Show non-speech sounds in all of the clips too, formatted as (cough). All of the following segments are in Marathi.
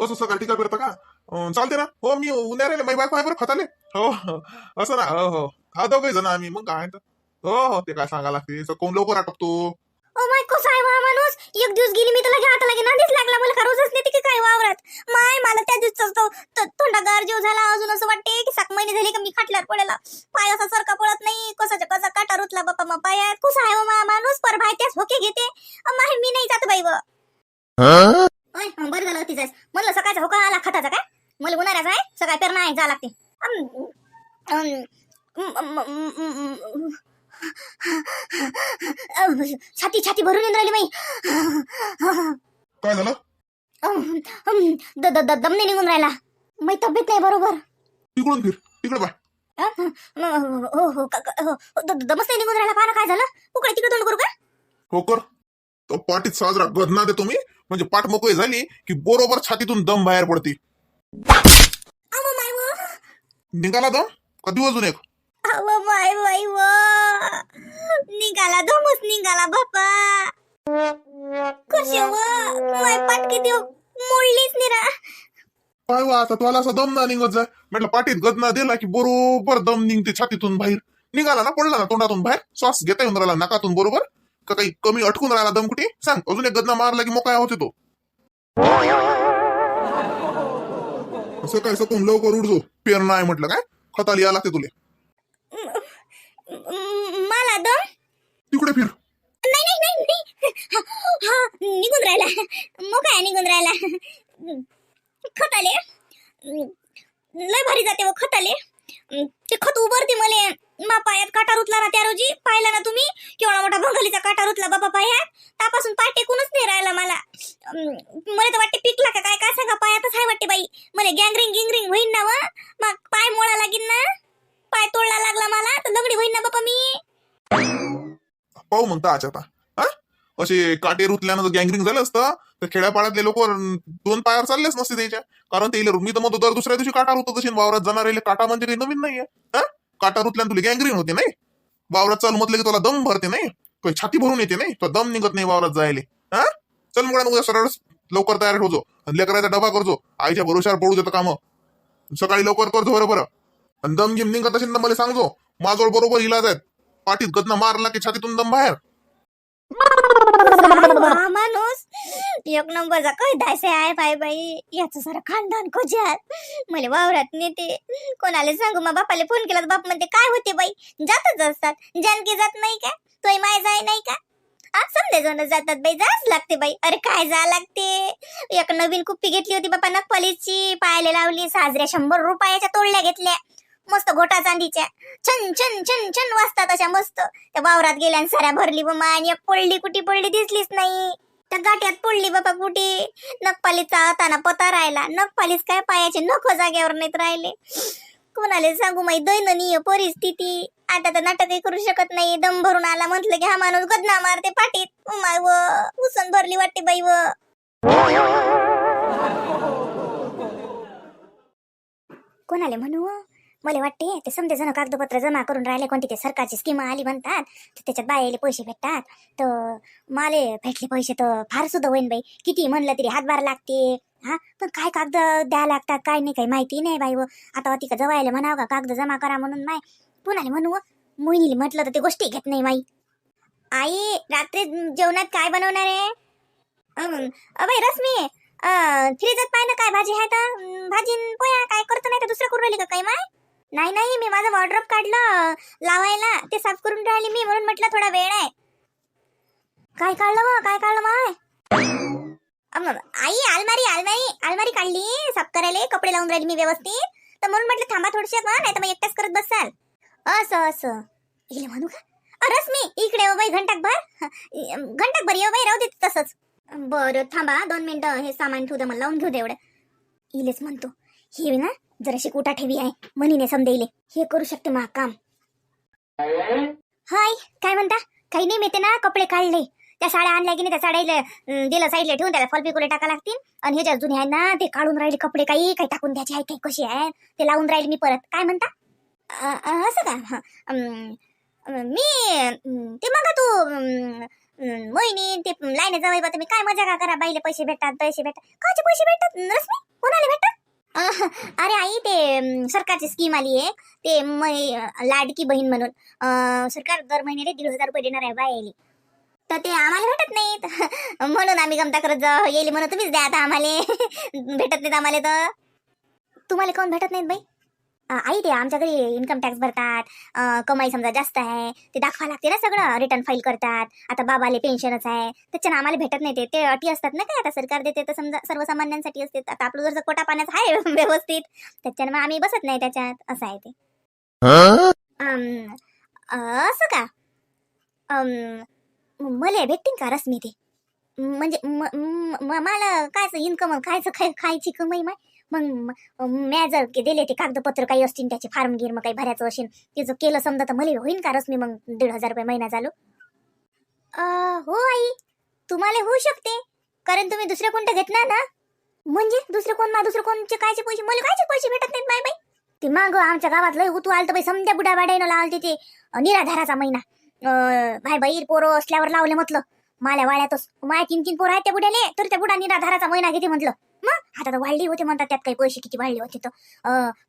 असं सकाळ टीका करता का? अं, चालते ना. हो मी उन्हाळ्याला माझी बायको आहे बरं खताले हो हो. असं ना हो हो. हा दोघे जण आम्ही. मग काय तर. हो हो ते काय सांगा लागते. असं कोण लवकर आटपतो? ओ माय कसा आहे वा माणूस एक दिवस गेली मी तर लगे आता लगे नांदीच लागला. मला का रोजच नेते की काय वावरात? माय मला त्या दिवस तो तो तोंडागार जीव झाला. अजून असं वाटते की सात महिने झाले का मी खाटल्यावर पडेला. पाय असा सरका पडत नाही. कसाच्या कसा काटा रुतला बापा मा पायात. कसा आहे मा माणूस पर भाय त्याच होके घेते अ, माय मी नाही जात बाई व ओय, हं, बरं झालं होती जायस म्हणलं सकाळचा होका आला खताचा काय मला उन्हाळ्याचा आहे सकाळी पेरणा आहे जा लागते अम, अम, अम, अम, अम, अम, अम, छाती छाती भरून येऊन राहिली बाई काय झालं? अम, अम, द- द- द- दम नाही निघून राहिला. मै तब्येत नाही बरोबर. तिकडून फिर तिकडे अम, हो हो क- क- हो, द- द- दमच नाही निघून राहिला. पाहा ना काय झालं. उकडे तिकडे तोंड करू का? हो कर. तो पाठीत साजरा गदना देतो मी. म्हणजे पाठ मोकळी झाली की बरोबर छातीतून दम बाहेर पडते. अव माय व. निघाला दम? कधी अजून एक? अव माय व. निघाला दमच निघाला बापा माय मोडलीच निरा काय आता? तुला असा दम ना निघत जाय म्हटलं पाठीत गदना दिला की बरोबर दम निघते छातीतून बाहेर. निघाला ना पडला ना तोंडातून बाहेर? श्वास घेता येऊन राहिला नाकातून बरोबर? का काही कमी अटकून राहिला दम कुठे? सांग अजून एक गदना मारला की मोकळा होते तो. असं काय सकून लवकर उडजो पेरणा आहे म्हटलं काय? खताली या लागते तुले. मला दम? तिकडे फिर. नाही नाही नाही नाही. हा निघून राहिला. मग काय निघून राहिला. खताले. लय भारी जाते व खताले. ते खत उभरते मले. मा पायात काटा रुतला ना त्या रोजी. पाहिला ना तुम्ही? केवढा मोठा बंगालीचा काटा रुतला बाबा पायात. त्यापासून पाय टेकूनच नाही राहिला मला. मला तर वाटते पिकला का काय काय सांगा पायातच आहे वाटते बाई. मला गँगरिंग गिंगरिंग होईन ना व. मग पाय मोळा लागीन ना. पाय तोडला लागला मला. तर दगडी होईन ना बाबा मी. पाहू मग आता आता. हा? असे काटे रुतल्यानं जर गँगरिंग झालं असतं तर खेड्यापाड्यातले लोक दोन पायावर चाललेच नसते त्याच्या. कारण ते मी तर म्हणतो दर दुसऱ्या दिवशी काटा रुतत असेल वावरात जाणार काटा म्हणजे काही नवीन नाहीये. हा? काटा रुतल्यानं तुला गँगरिंग होते नाही. वावरात चालू म्हटलं की तुला दम भरते नाही. काही छाती भरून येते नाही. तुला दम निघत नाही वावरात जायले. हा? चल मग उद्या सरळ लवकर तयार होतो आणि लेकराचा डबा करतो आईच्या भरोशावर पडू देतो काम. सकाळी लवकर करतो बरोबर आणि दम गिम निघत असेल तर मला सांगतो माझ्यावर बरोबर इलाज आहेत. पाठीत गदना मारला की छातीतून दम बाहेर. वा माणूस. एक नंबरचा काय दायसे आहे बाई बाई? याचं सारं खानदान खोज्यात. मला वावरात नेते. कोणाला सांगू? मग बापाला फोन केला तर बाप म्हणते काय होते बाई? जातच असतात. जानकी जात नाही का? तोय माय जाय नाही का? आ जण जातात बाई. जाच लागते बाई. अरे काय जा लागते? एक नवीन कुप्पी घेतली होती बापा नकपालीची. पायाला लावली. साजऱ्या शंभर रुपयाच्या तोडल्या घेतल्या. मस्त घोटा चांदीच्या. छन छन छन छन वाजतात अशा मस्त. त्या वावरात गेल्या साऱ्या भरली व आणि एक पडली कुठी पडली दिसलीच नाही. त्या गाठ्यात पडली बाबा कुठे. नखपालीचा आताना पता राहिला. नखपालीच काय पायाचे नख जाग्यावर नाहीत राहिले. कोणाला सांगू माई दैननीय परिस्थिती. आता तर नाटकही करू शकत नाही. दम भरून आला म्हटलं की हा माणूस गदना मारते पाठीत. माय व उसन भरली वाटते बाई व. कोणाले म्हणू? मला वाटते ते समजे जण कागदपत्र जमा करून राहिले कोणती ते सरकारची स्कीम आली म्हणतात तर त्याच्यात बायाले पैसे भेटतात. तर माले भेटले पैसे तर फार सुद्धा होईन बाई. किती म्हणलं तरी हातभार लागते. हा? पण काय कागद द्या लागतात काय नाही काही माहिती नाही बाई व. आता ती जवायला म्हणावं का कागद जमा करा म्हणून माय. पुन्हा म्हणू मोहिनीला म्हटलं तर ते गोष्टी घेत नाही माई. आई रात्री जेवणात काय बनवणार आहे? अम, रश्मी फ्रीजत फ्रीजात पाय ना काय भाजी आहे तर भाजी पोया काय करतो नाही तर दुसरं करून राहिली का काही माय? नाही नाही मी माझं वॉर्ड्रॉप काढलं. लावायला ते साफ करून राहिली मी म्हणून म्हटलं थोडा वेळ आहे. काय काढलं मग? काय काढलं माय आई अलमारी अलमारी अलमारी काढली. साफ करायला कपडे लावून राहिली मी व्यवस्थित. तर म्हणून म्हटलं थांबा थोडीशी नाही तर मग एकटाच करत बसाल. असं असं. इले म्हणू का? अरस मी इकडे येऊ बाई घंटाक भर. घंटाक भर येऊ बाई राहू दे तसंच. बरं थांबा दोन मिनिटं हे सामान ठेवू दे मला लावून घेऊ दे एवढं. इलेच म्हणतो. हे ना जराशी कुठा ठेवी आहे? म्हणीने समदेले हे करू शकते मा काम. हाय काय म्हणता? काही नाही मी ते ना कपडे काढले त्या साड्या आणल्या की नाही त्या साड्याला दिलं साईडला ठेवून त्याला फलपिकुले टाका लागतील? आणि हे ज्या जुने आहे ना ते काढून राहिले कपडे काही काही टाकून द्यायचे आहे काही कशी आहे ते लावून राहिले मी परत. काय म्हणता? असं का? हं. अं, मी ते मग तू मोहिनी ते लाईन जावई बा तुम्ही काय मजा का करा? बाईले पैसे भेटतात पैसे भेटतात. काचे पैसे भेटतात? रश्मी अरे आई ते सरकारची स्कीम आली आहे. ते मै- लाडकी बहीण म्हणून. अं, सरकार दर महिन्याला दीड हजार रुपये देणार आहे बायाली तर ते आम्हाला भेटत नाहीत. (laughs) म्हणून आम्ही गमता करत जाऊ येईल म्हणून तुम्हीच द्या आता आम्हाला. (laughs) भेटत नाहीत आम्हाला तर. तुम्हाला कोण भेटत नाहीत बाई? आई ते आमच्या घरी इन्कम टॅक्स भरतात. कमाई समजा जास्त आहे ते दाखवा लागते ना सगळं. रिटर्न फाईल करतात. आता बाबाले पेन्शनच आहे. त्याच्यानं आम्हाला भेटत नाही ते. अटी असतात ना काय आता सरकार देते तर समजा सर्वसामान्यांसाठी असते. आता आपलं जर कोटा पाण्याचं आहे (laughs) व्यवस्थित त्याच्यानं मग आम्ही बसत नाही त्याच्यात. असं आहे ते. अं, असं का? मला भेटतील का रश्मी ते? म्हणजे म- मला कायचं इन्कम कायचं काय खायची कमाई माय? मग म्या जर दिले ते कागदपत्र काही असतील त्याचे फार्म गिर मग काही भरायचं असेल त्याचं केलं समजा तर मला होईन का रश्मी मग दीड हजार रुपये महिना चालू हो आई तुम्हाला होऊ शकते. कारण तुम्ही दुसरं कोणतं घेतला ना? म्हणजे दुसरं कोण मा दुसरं कोणचे कायचे पैसे? मला कायचे पैसे भेटत नाहीत माय बाई? ते माग आमच्या गावात लय उतू तर बाई समजा बुडा बाडायनं लावलं ते निराधाराचा महिना. बाय भाई बाई पोरं असल्यावर लावले म्हटलं. माल्या वाळ्यातच माया तीन तीन पोर आहेत त्या बुड्याले तर त्या बुडा निराधाराचा महिना घेते म्हटलं. मग? आता तर वाढली होते म्हणतात त्यात काही पैसे किती वाढले होते तर.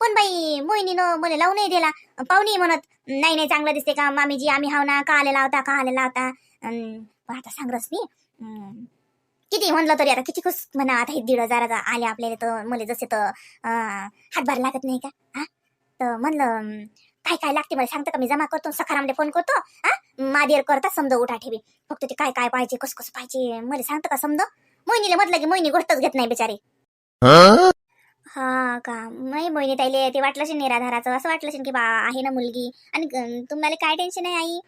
पण बाई मोहिनीनं मला लावू नाही दिला. पाहुणे म्हणत नाही नाही चांगलं दिसते का मामीजी? आम्ही हाव ना का आले लावता का आले लावता? अं, आता सांग रश्मी किती म्हणलं तरी आता किती कस म्हणा आता हे दीड हजार आले आपल्याला तर मला जसे तर हातभार लागत नाही का? हा तर म्हणलं काय काय लागते? मला सांगतं का? मी जमा करतो सखारामले फोन करतो हा मादेर करता समजा उठा ठेवी. फक्त ते काय काय पाहिजे कस कसं पाहिजे मला सांगतं का समजा? मोहिनीला म्हटलं की मोहिनी गोष्टच घेत नाही बिचारी. हा का? नाही मोहिनी ताईले ते वाटलं निराधाराचं असं वाटलं की बा आहे ना मुलगी. आणि तुम्हाला काय टेन्शन आहे आई?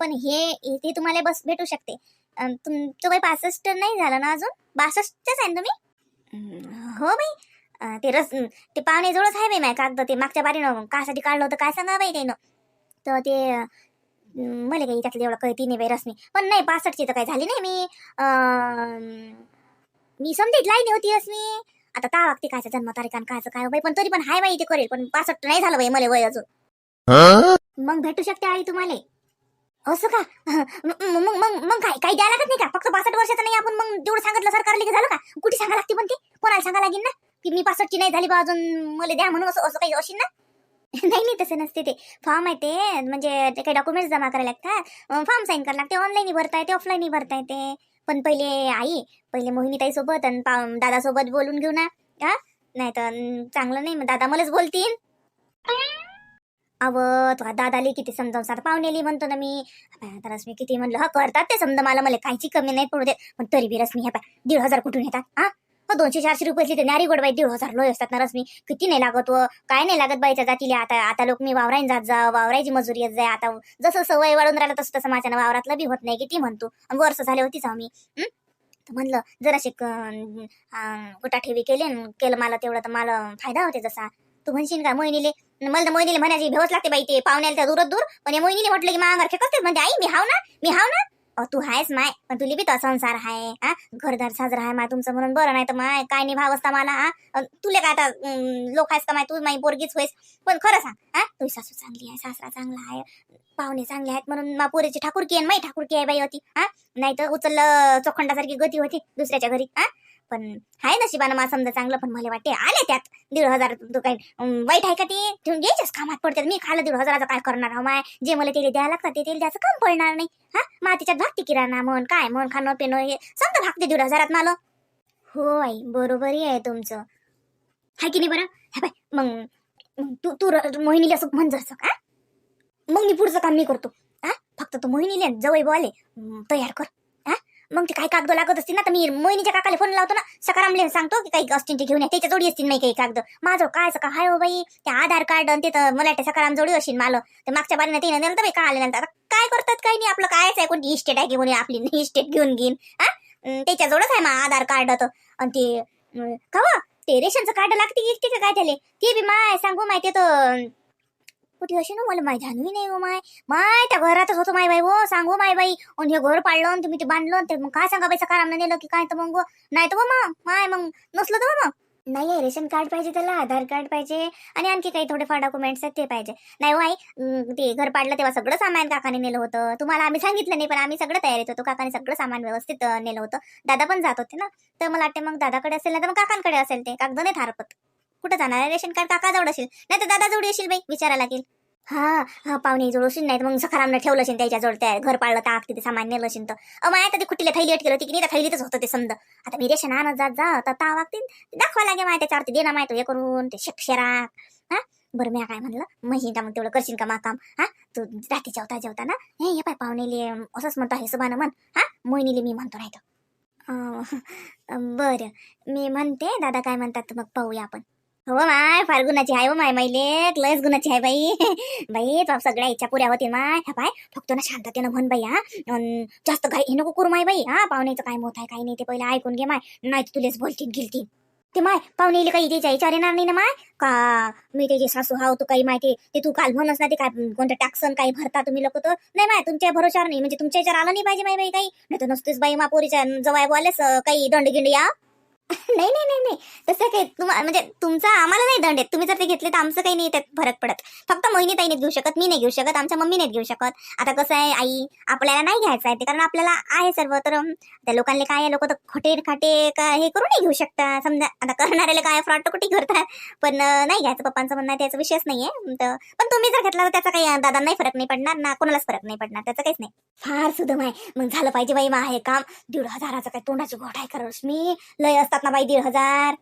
पण हे ते तुम्हाला बस भेटू शकते. तुमचं काही पासष्ट नाही झालं ना अजून? बासष्टच आहे ना तुम्ही? हो बाई. ते रस ते पाहुणे जवळच आहे बाई माय कागद. ते मागच्या बारीनं कासाठी काढलं होतं. काय सांगा बाई त्यानं? तर ते मला काही त्यातलं एवढं कळती नाही बाई रसनी पण नाही पासष्टची तर काही झाली नाही मी. अं, मी समजेत लाईन होती रश्मी. आता का वागते कायचं जन्म आणि कायचं काय हो बाई? पण तरी पण हाय बाई ते करेल पण पासष्ट नाही झालं बाई मला वय अजून. मग भेटू शकते आई तुम्हाला. असं का? (laughs) मग मग मग मग काय काही द्यायला लागत नाही का? फक्त पासष्ट वर्षाचं नाही आपण मग जेवढं सांगितलं सरकारला की झालं का? कुठे सांगा लागते पण ते? कोणाला सांगा लागेल ना? की मी पासष्टची नाही झाली बा अजून मला द्या म्हणून असं असं काही असेल ना? (laughs) नाही नाही तसं नसते ते. फॉर्म आहे ते म्हणजे ते काही डॉक्युमेंट्स जमा करायला लागतात. फॉर्म साईन करायला लागते. ऑनलाईनही भरता येते ऑफलाईनही भरता येते. पण पहिले आई पहिले मोहिनीताईसोबत सोबत आणि पा- दादासोबत बोलून घेऊ ना. का नाही तर चांगलं नाही मग दादा मलाच बोलतील. अव तुला दादाले किती समजावून साधा पाहुणेली म्हणतो ना मी. आता रश्मी किती म्हणलं हा करतात ते समजा मला मला काहीची कमी नाही पडू देत. पण तरी बी रश्मी ह्या पाय दीड हजार कुठून येतात हा? हो, दोनशे चारशे रुपयातली ते नारी गोड बाई दीड हजार लोय असतात ना रश्मी. किती नाही लागत व काय नाही लागत बाईच्या जातीला. आता आता लोक मी वावरायन जात जा वावरायची मजुरी येत जाय आता जसं सवय वाढून राहिलं तसं तसं माझ्या वावरातलं बी होत नाही किती म्हणतो. वर्ष झाले होतीच आम्ही मी. म्हणलं म्हणलं जराशे कुठा ठेवी केले केलं मला तेवढं तर मला फायदा होते जसा. तू म्हणशील का मोहिनीले? मला तर मोहिनीले म्हणायची भेवच लागते बाई ते पाहुण्याला त्या दूरच दूर. पण या मोहिनीले म्हटलं की मांगार फेकत म्हणजे आई मी हाव ना? मी हाव ना? तू आहेस माय पण तुली बी तो संसार आहे हा? घरदार साजरा आहे माय तुमचं म्हणून बरं नाही तर माय काय नाही भाव असता मला हा? तुले काय आता लोक आहेस का माय? तू माई पोरगीच होईस. पण खरं सांग हा? तुझी सासू चांगली आहे सासरा चांगला आहे पाहुणे चांगले आहेत म्हणून मा पोरीची ठाकूरकी आहे माई ठाकूरकी आहे बाई होती हा? नाही तर उचललं चोखंडासारखी गती होती दुसऱ्याच्या घरी हा? पण आहे नशिबानं मला समजा चांगलं पण मला वाटते आले त्यात. दीड हजार तू काही वाईट आहे का ते? ठेवून घ्यायच्याच कामात पडतात. मी खालं दीड हजाराचं काय करणार? हा माय जे मला तेल द्यायला लागतात ते तेल द्यायचं काम पडणार नाही. हा? मा तिच्यात भागते किराणा म्हण काय म्हण खाणं पिणं हे समजा भागते दीड हजारात मला हो आई बरोबरही आहे तुमचं. हाय की नाही बरं? हा बाय. मग मग तू तू र- मोहिनीला असं म्हण जरसं का मग मी पुढचं काम मी करतो. हा? फक्त तू मोहिनीला जवळ बोले तयार कर. मग ते काही कागद लागत असतील ना तर मी मोहिनीच्या काकाला फोन लावतो ना सकारामले सांगतो की काही असतील ते घेऊन या त्याच्या जोडी असतील नाही काही कागद. माझं काय का हाय हो बाई? ते आधार कार्ड आणि ते मला सकाराम जोडी असेल मला. ते मागच्या बारीनं तिने नेलं तर बाई का आले नंतर आता काय करतात काही नाही आपलं कायच आहे कोणती इस्टेट आहे की आपली (laughs) इस्टेट घेऊन घेईन. हा? त्याच्या जोडच आहे मा आधार कार्ड तर. आणि ते का ते रेशनचं कार्ड लागते की काय त्याले? ते बी माय सांगू माहिती तर कुठे अशी ना मला माय झाली नाही हो माय. माय त्या घरातच होतो माय बाई हो. सांगू माय बाई. आणि हे घर पाडलं आणि तुम्ही ते बांधलं आणि ते मग काय सांगा बाई सकाराम नेलं की काय तर मग हो. नाही तर हो मग. माय मग नसलं तर हो मग. नाही आहे रेशन कार्ड पाहिजे त्याला आधार कार्ड पाहिजे आणि आणखी काही थोडेफार डॉक्युमेंट्स आहेत ते पाहिजे. नाही हो आई ते घर पाडलं तेव्हा सगळं सामान काकाने नेलं होतं. तुम्हाला आम्ही सांगितलं नाही पण आम्ही सगळं तयारीत होतो. काकाने सगळं सामान व्यवस्थित नेलं होतं. दादा पण जात होते ना. तर मला वाटते मग दादाकडे असेल ना तर मग काकांकडे असेल ते. कागद नाही थारपत. कुठं जाणार आहे? रेशन कार्ड काका जवळ असेल नाही तर दादा जवळ येशील बाई विचारा लागेल. हा हा पाहुणे जवळ असेल नाही मग सखारामनं ठेवलं असेल त्याच्याजवळ त्या घर पाळलं ताक तिथे सामान नेलं असेल तर. अ माय ते कुठीला थैली अटकेल होती की नाही? थैलीतच होतं ते समज. आता मी रेशन आणत जात जा तर ता वागतील दाखवा लागे माय त्याच्यावरती. दे ना माय तो हे करून ते शेक्षरा हा? बरं मी काय म्हणलं? महिना मग तेवढं करशील का मा काम? हा? तू रात्री जेवता जेवता ना हे हे पाय पाहुणेले असंच म्हणतो आहे सुभानं म्हण. हा? मोहिनीले मी म्हणतो नाही तो (laughs) बरं. मी म्हणते दादा काय म्हणतात मग पाहूया आपण. हो माय फार गुणाची आहे हो माय माईले लयच गुणाची आहे बाई. (laughs) बाई तो सगळ्या इच्छा पुऱ्या होतील माय. ह्या पाय फक्त ना शांततेनं म्हण बाई हा. अन जास्त घाई हे नको करू माय बाई हा. पाहुण्याचं काय मत आहे काही नाही ते पहिले ऐकून घे माय. नाही तर तुलेच बोलतील गिलतील. ते माय पाहुणे काही त्याच्या विचार येणार नाही ना माय? का मी त्याची सासू हाव तू काही माहिती ते तू काल म्हणस ना ते काय कोणतं टॅक्सन काही भरता तुम्ही लोक तर? नाही माय तुमच्या भरोशावर नाही म्हणजे तुमच्या याच्यावर आलं नाही पाहिजे माय बाई काही. नाही तर नसतेच बाई मा पोरीच्या जवळ बोललेस काही दंड गिंड या. नाही नाही नाही नाही. तसं काही तुम्हाला म्हणजे तुमचा आम्हाला नाही दंड येत. तुम्ही जर ते घेतले तर आमचं काही नाही त्यात फरक पडत. फक्त मोहिनी ताई नाही घेऊ शकत मी नाही घेऊ शकत आमच्या मम्मी नाही घेऊ शकत. आता कसं आहे आई आपल्याला नाही घ्यायचं आहे ते कारण आपल्याला आहे सर्व. तर त्या लोकांना काय लोक तर खोटे खाटे का हे करू नाही घेऊ शकता. समजा आता करणाऱ्याला काय फ्रॉड तर कुठे करतात पण नाही घ्यायचं पप्पांचं म्हणणं आहे त्याचा विषयच आहे तर पण तुम्ही जर घेतला तर त्याचा काही दादांनाही फरक नाही पडणार ना कोणालाच फरक नाही पडणार. त्याचं काहीच नाही. फार सुद्धा आहे. मग झालं पाहिजे बाई मा हे काम. दीड हजाराचं काय तोंडाची घोटाय करस मी? लय असतात ना बाई दीड हजार.